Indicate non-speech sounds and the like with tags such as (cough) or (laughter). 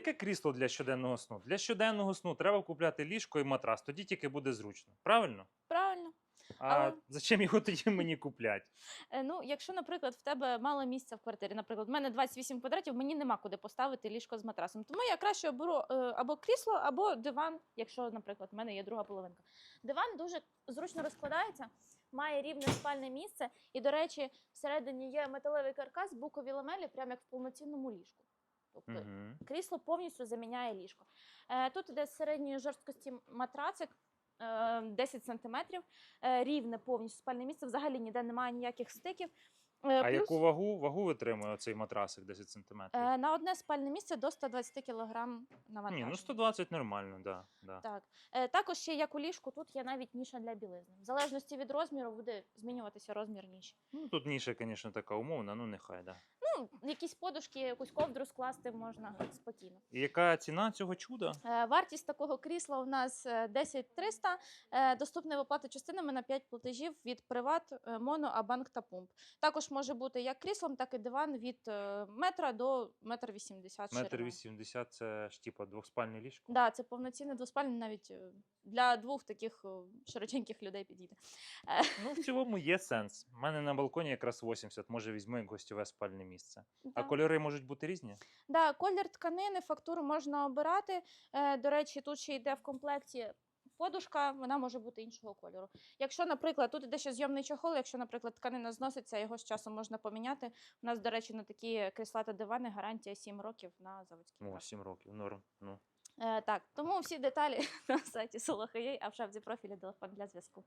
яке крісло для щоденного сну? Для щоденного сну треба купляти ліжко і матрас, тоді тільки буде зручно. Правильно? Правильно. А Але- зачем його тоді (laughs) мені купляти? Е, Ну, якщо, наприклад, в тебе мало місця в квартирі, наприклад, в мене 28 квадратів, мені нема куди поставити ліжко з матрасом. Тому я краще беру е, або крісло, або диван, якщо, наприклад, в мене є друга половинка. Диван дуже зручно розкладається, має рівне спальне місце, і, до речі, всередині є металевий каркас, букові ламелі, прямо як в повноцінному ліжку. Тобто Угу. крісло повністю заміняє ліжко. Е, Тут іде середньої жорсткості матрацик. е, 10 сантиметрів, е, рівне повністю спальне місце, взагалі ніде немає ніяких стиків. Е, А плюс, яку вагу? Вагу витримує цей матрасик 10 сантиметрів? е, на одне спальне місце до 120 кг Ні, навантаження. ну 120 нормально, да, да. Так. Е, Також ще як у ліжку, тут є навіть ніша для білизни. В залежності від розміру буде змінюватися розмір ніші. Ну, тут ніша, звісно, така умовна, ну нехай, да. Ну, якісь подушки, якусь ковдру скласти можна спокійно. І яка ціна цього чуда? Е, Вартість такого крісла у нас е, 10 300, е, доступна в оплату частинами на 5 платежів від Приват, е, Моно, Абанк та Пумп. Також може бути як кріслом, так і диван від е, метра до метр вісімдесят Метр ширина. 80 це ж типа двохспальне ліжко. Да, це повноцінне двоспальне, навіть е, для двох таких е, широченьких людей підійде. Е, Ну, в цілому є сенс. У мене на балконі якраз 80, може візьму як гостьове спальне місце. А да. кольори можуть бути різні? Да, колір тканини, фактуру можна обирати. Е, До речі, тут ще йде в комплекті подушка, вона може бути іншого кольору. Якщо, наприклад, тут іде ще зйомний чохол, якщо, наприклад, тканина зноситься, його з часом можна поміняти. У нас, до речі, на такі крісла та дивани гарантія 7 років на заводський О, 7 років, норм. Ну. Е, Так, тому всі деталі (laughs) на сайті Solo.ua, а в шапці профілі телефон для зв'язку.